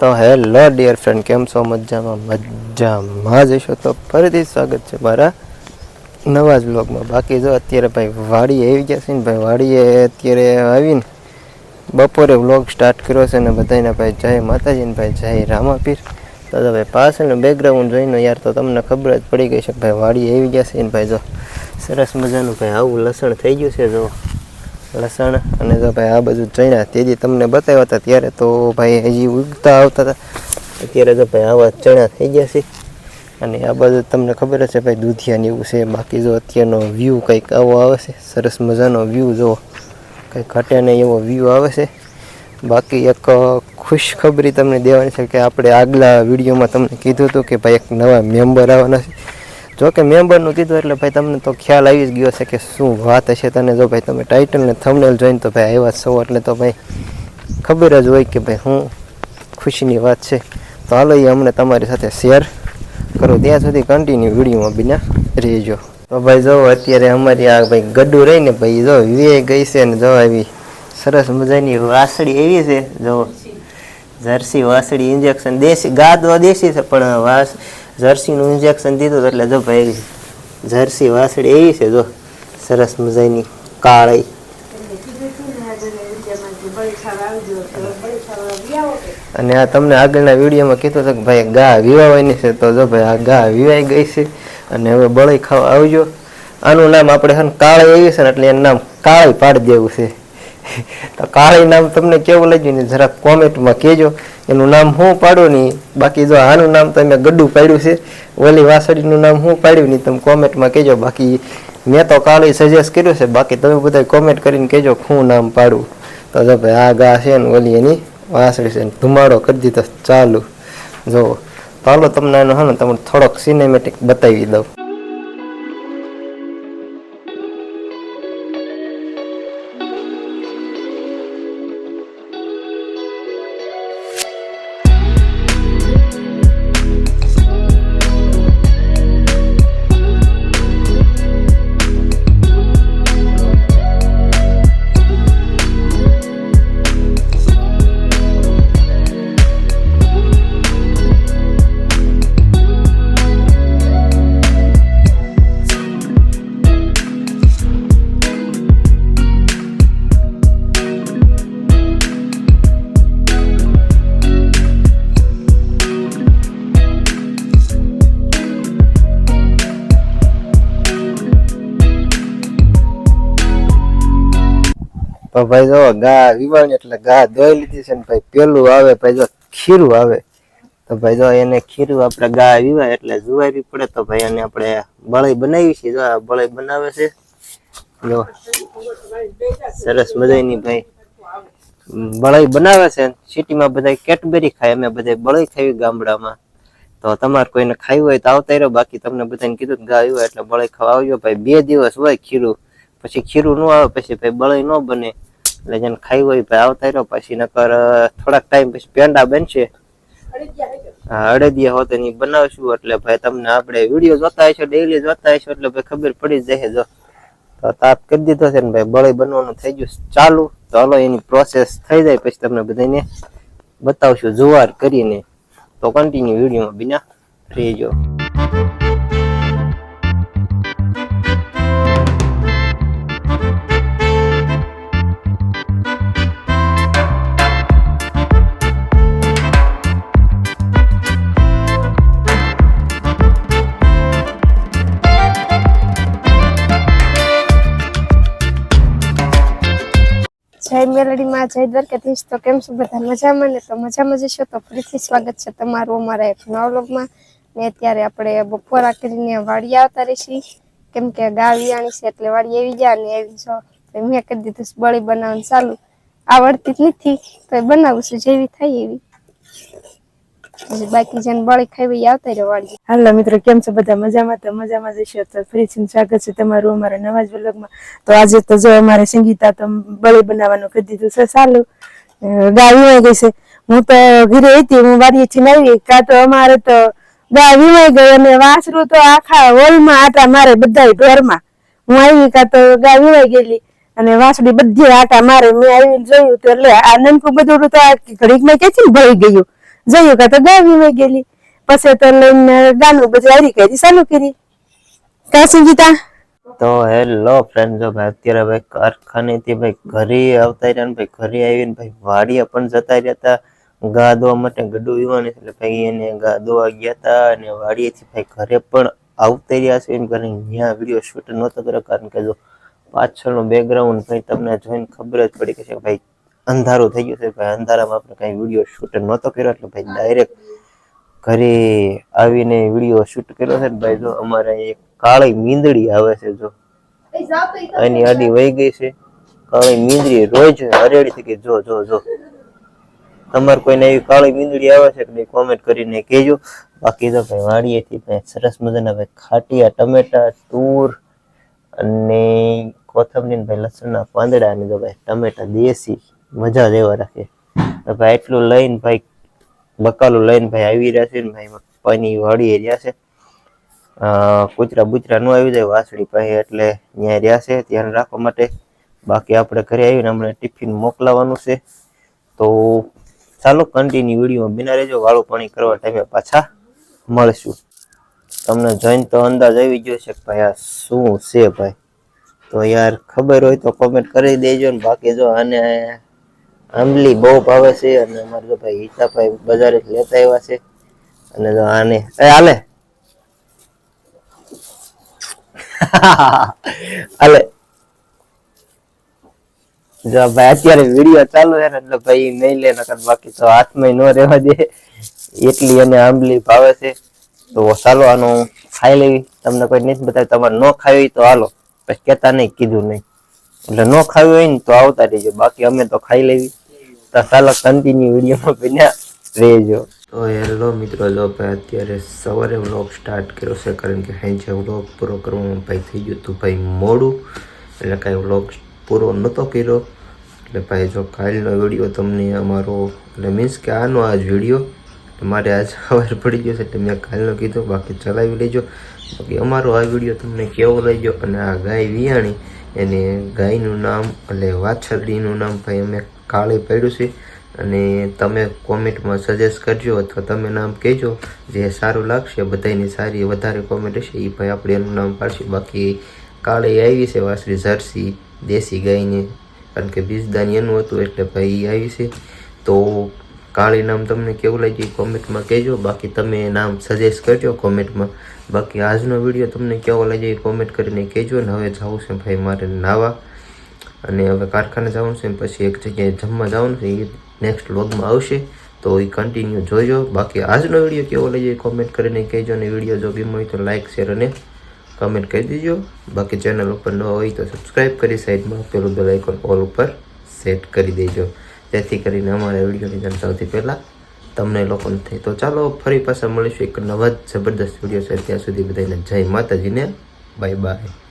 તો hello dear friend, કેમ છો? મજામાં મજામાં જઈશો તો ફરીથી સ્વાગત છે મારા નવા જ બ્લોગમાં બાકી જો અત્યારે ભાઈ વાડીએ આવી ગયા છે ને, ભાઈ વાડીએ અત્યારે આવીને બપોરે વ્લોગ સ્ટાર્ટ કર્યો છે ને બધાને ભાઈ જય માતાજી ને ભાઈ જય રામાપીર. તો તો ભાઈ પાછળનું બેકગ્રાઉન્ડ જોઈને યાર, તો તમને ખબર જ પડી ગઈ છે ભાઈ વાડીએ આવી ગયા છે ને ભાઈ જો સરસ મજાનું ભાઈ આવું લસણ થઈ ગયું છે જો. લસણ અને જો ભાઈ આ બધું ચણ્યા તેથી તમને બતાવ્યા હતા ત્યારે તો ભાઈ હજી ઉગતા આવતા હતા. અત્યારે જો ભાઈ આવા ચણા થઈ ગયા છે. અને આ બધું તમને ખબર છે ભાઈ દૂધિયાને એવું છે. બાકી જો અત્યારનો વ્યૂ કંઈક આવો આવે છે. સરસ મજાનો વ્યૂ જો કંઈક ઘટે નહીં એવો વ્યૂ આવે છે. બાકી એક ખુશખબરી તમને દેવાની છે કે આપણે આગલા વિડીયોમાં તમને કીધું હતું કે ભાઈ એક નવા મેમ્બર આવવાના છે. જો કે મેમ્બરનું કીધું એટલે ભાઈ તમને તો ખ્યાલ આવી જ ગયો છે કે શું વાત હશે તને. જો ભાઈ તમે ટાઇટલ ને થંબનેલ જોઈને તો ભાઈ આવ્યા છો, એટલે તો ભાઈ ખબર જ હોય કે ભાઈ હું ખુશીની વાત છે. તો હાલો એ અમને તમારી સાથે શેર કરો. ત્યાં સુધી કન્ટિન્યુ વિડીયોમાં બિના રહેજો. તો ભાઈ જો અત્યારે અમારી આ ભાઈ ગડ્ડુ રહીને ભાઈ, જો વીએ ગઈ છે ને જો આવી સરસ મજાની વાસળી એવી છે, જો જર્સી વાસળી ઇન્જેક્શન દેશી ગા તો દેશી છે, પણ વાસ જર્સીનું ઇન્જેક્શન દીધું એટલે જો ભાઈ જર્સી વાસળી એવી છે જો, સરસ મજાની, કાળી. અને આ તમને આગળના વિડીયોમાં કીધું હતું કે ભાઈ ગા વિવાવાની છે, તો જો ભાઈ આ ગા વિવાઈ ગઈ છે અને હવે બળી ખાવા આવજો. આનું નામ આપણે હન કાળી એવી છે ને એટલે એનું નામ કાળી પાડી દેવું છે. તો કાળી નામ તમને કેવું લાગ્યું ને જરાક કોમેન્ટમાં કહેજો. એનું નામ હું પાડું નહીં બાકી જો આનું નામ તમે ગડ્ડું પાડ્યું છે, ઓલી વાસળીનું નામ હું પાડ્યું નહીં તમે કોમેન્ટમાં કહેજો. બાકી મેં તો કાલે સજેસ્ટ કર્યું છે, બાકી તમે બધા કોમેન્ટ કરીને કહેજો હું નામ પાડું. તો જો ભાઈ આ ગા છે ને ઓલી એની વાસળી છે ધુમાડો કરી દીધો ચાલુ. જો ચાલો તમને એનું હા ને તમને થોડોક સિનેમેટિક બતાવી દઉં. તો ભાઈ જો ગા વિવાણી એટલે ગા ધોઈ લીધી છે ને ભાઈ પેલું આવે, ભાઈ જો ખીરું આવે. તો ભાઈ જો એને ખીરું આપણે ગા વિવાય એટલે જુવારી પડે તો ભાઈ એને આપણે બળઈ બનાવી છે. જો આ બળી બનાવે છે. જો સરસ મજાની ભાઈ બળાઈ બનાવે છે. સિટીમાં બધા કેટબેરી ખાય, અમે બધા બળાઈ ખાવી ગામડામાં. તો તમારે કોઈને ખાયું હોય તો આવતા રહ્યો બાકી તમને બધાને કીધું કે ગા આવ્યું એટલે બળાઈ ખાવા આવજો. ભાઈ બે દિવસ હોય ખીરું. પછી ખીરું ન આવે, પછી ભાઈ બળાઈ ન બને. એટલે જેને ખાઈ હોય ભાઈ આવતા રહ્યો પછી નકર થોડાક ટાઈમ પછી પેંડા બનશે. અડદિયા હોત એની બનાવશું. એટલે ભાઈ તમને આપણે વીડિયો જોતા હશો ડેઈલી જોતા હશો, એટલે ભાઈ ખબર પડી જ જશે જો. તો તાપ કરી દીધો છે ને ભાઈ, બળી બનવાનું થઈ ગયું ચાલુ. તો હલો એની પ્રોસેસ થઈ જાય, પછી તમને બધાને બતાવશું. જુવાર કરીને. તો કન્ટિન્યુ વિડીયોમાં બિના રહેજો. જય મેલડીમાં જય દ્વારકાધીશ. તો કેમ છો બધા? મજામાં ને? તો મજામાં જશો તો ફરીથી સ્વાગત છે તમારું અમારા એક નવા ને અત્યારે આપણે બપોરા કરીને વાડી આવતા રહીશી. કેમ કે વિયાણી છે એટલે વાડી આવી ગયા ને એવી જો મેં કરી દીધું બળી બનાવવાનું ચાલુ. આવડતી જ નથી. તો બનાવું છું, જેવી થાય એવી. બાકી જેને બળી ખાવી આવતા રહ્યો વાડી હાલો મિત્રો, કેમ છો? બધા મજામાં? તો મજામાં જશો તો ફરીથી સ્વાગત છે તમારું અમારા નવા જ વ્લોગમાં. તો આજે તો જો અમારે સંગીતા તો બળી બનાવવાનું કરી દીધું છે. સારું ગાય ગઈ છે. હું તો ઘરે હતી, હું વાડીએથી આવી કાં તો અમારે તો ગાય વીવાઈ ગઈ અને વાસરું તો આખા હોલમાં આટા મારે બધા ઢોરમાં હું આવી કાં તો ગાય વીવાઈ ગયેલી. અને વાસડી બધી આટા મારે મેં આવીને જોયું તો એટલે આ નનકું બધું તો આ ઘડીકમાં ક્યાંથી ભળી ગયું? જયું કા તો ગાવી વહી ગયેલી પછી તો લઈને ગાનું પછી હારી કરી, ચાલુ કરી. કા સંગીતા તો હેલો ફ્રેન્ડ જો ભાઈ, અત્યારે ભાઈ કારખાનેથી ભાઈ ઘરે આવતા રહ્યા ભાઈ, ઘરે આવીને ભાઈ વાડીએ પણ જતા રહ્યા હતા. ગા ધોવા માટે ગડું વીવાની, એટલે ભાઈ એને ગા ધોવા ગયા હતા અને વાડીએથી ભાઈ ઘરે પણ આવતા રહ્યા છે એમ કરીને ત્યાં વીડિયો શૂટ નહોતો કર્યો, કારણ કે જો પાછળનું બેકગ્રાઉન્ડ ભાઈ તમને જોઈને ખબર જ પડી કે ભાઈ અંધારું થઈ ગયું છે ભાઈ. અંધારામાં આપણે કાંઈ વીડિયો શૂટ નહોતો કર્યો એટલે ભાઈ ડાયરેક્ટ ઘરે આવીને વીડિયો શૂટ કર્યો છે ને ભાઈ જો અમારે એક કાળી મીંદડી આવે છે જો. એની આડી વહી ગઈ છે. કાળી મીંદડી રોજ હરેડી થઈ જો જો જો. તમારે કોઈને એવી કાળી મીંદડી આવે છે કે કોમેન્ટ કરીને કહેજો. બાકી તો ભાઈ વાડીએથી ભાઈ સરસ મજાના ભાઈ ખાટિયા ટમેટા તુર અને કોથમની ભાઈ લસણના પાંદડા અને તો ભાઈ ટમેટા દેશી મજા જ રાખે. ભાઈ એટલું લઈને ભાઈ, બકાલું લઈને ભાઈ આવી રહ્યા છે ને ભાઈ પાણી વાળી રહ્યા છે. કૂતરા બૂતરા ન આવી જાય, વાસળી પાસે એટલે ત્યાં રહ્યા છે, ધ્યાન રાખવા માટે. બાકી આપણે ઘરે આવીને હમણાં ટિફિન મોકલાવાનું છે. તો ચાલો કન્ટિન્યુ વિડીયોમાં બિના રહેજો, વાળું પાણી કરવા ટાઈમે પાછા મળશું. તમને જોઈને તો અંદાજ આવી ગયો છે કે ભાઈ આ શું છે ભાઈ? તો યાર ખબર હોય તો કોમેન્ટ કરી દેજો ને બાકી જો આને આંબલી બહુ ભાવે છે અને અમારે તો ભાઈ હિતાભાઈ બજારે લેતા આવ્યા છે. અને જો આને એ આલે હાલે. જો ભાઈ અત્યારે વીડિયો ચાલુ છે એટલે ભાઈ નહીં લે, નકર બાકી તો હાથમાં ન રહેવા દે. એટલી એને આંબલી ભાવે છે. તો ચાલો આનું ખાઈ લેવી. તમને કોઈ નથી બતાવ્યું, તમારે ન ખાવી હોય તો હાલો. પછી કહેતા નહીં, કીધું નહીં. એટલે ન ખાવી હોય ને તો આવતા રહીજો. બાકી અમે તો ખાઈ લેવી. તો ચાલો કન્ટિન્યુ વિડીયોમાં બન્યા રહેજો. તો હેલો મિત્રો જો ભાઈ, અત્યારે સવારે વ્લોગ સ્ટાર્ટ કર્યો છે, કારણ કે સાંજે વ્લોગ પૂરો કરવામાં ભાઈ થઈ ગયું હતું ભાઈ મોડું. એટલે કાંઈ વ્લોગ પૂરો નહોતો કર્યો. એટલે ભાઈ જો કાલનો વીડિયો તમને અમારો, એટલે મીન્સ કે આનો આ વીડિયો મારે આજ ખબર પડી ગયો છે, એટલે મેં કાલનો કીધો, બાકી ચલાવી લેજો. બાકી અમારો આ વીડિયો તમને કેવો લાગ્યો અને આ ગાય વિયાણી, એને ગાયનું નામ, એટલે વાછરડીનું નામ ભાઈ અમે કાળી પડ્યું છે. અને તમે કોમેન્ટમાં સજેસ્ટ કરજો અથવા તમે નામ કહેજો જે સારું લાગશે. બધાની સારી વધારે કોમેન્ટ હશે. એ ભાઈ આપણે એનું નામ પાડશું. બાકી કાળે આવી છે વાસરી જર્સી, દેશી ગાયને. કારણ કે બીજદાની એનું હતું એટલે ભાઈ આવી છે. તો કાળી નામ તમને કેવું લાગ્યું કોમેન્ટમાં કહેજો. બાકી તમે નામ સજેસ્ટ કરજો કોમેન્ટમાં. બાકી આજનો વીડિયો તમને કેવો લાગ્યો એ કોમેન્ટ કરીને કહેજો. ને હવે જવું છે ભાઈ મારે નાવા. અને હવે કારખાને જવાનું છે પછી એક જગ્યાએ જમવા જવાનું છે એ નેક્સ્ટ વ્લોગમાં આવશે. તો એ કન્ટિન્યુ જોજો. બાકી આજનો વીડિયો કેવો લઈએ એ કોમેન્ટ કરીને કહેજો અને વીડિયો જો ગમ્યો હોય તો લાઇક શેર અને કમેન્ટ કરી દેજો. બાકી ચેનલ ઉપર ન હોય તો સબસ્ક્રાઈબ કરી સાઈડમાં પેલું બેલ આઇકોન ઓલ ઉપર સેટ કરી દેજો. જેથી કરીને અમારા વિડીયોની જાણ સૌથી પહેલાં તમને લોકોને થઈ તો ચાલો, ફરી પાછા મળીશું એક નવા જ જબરદસ્ત વીડિયો છે ત્યાં સુધી બધાને જય માતાજીને. Bye bye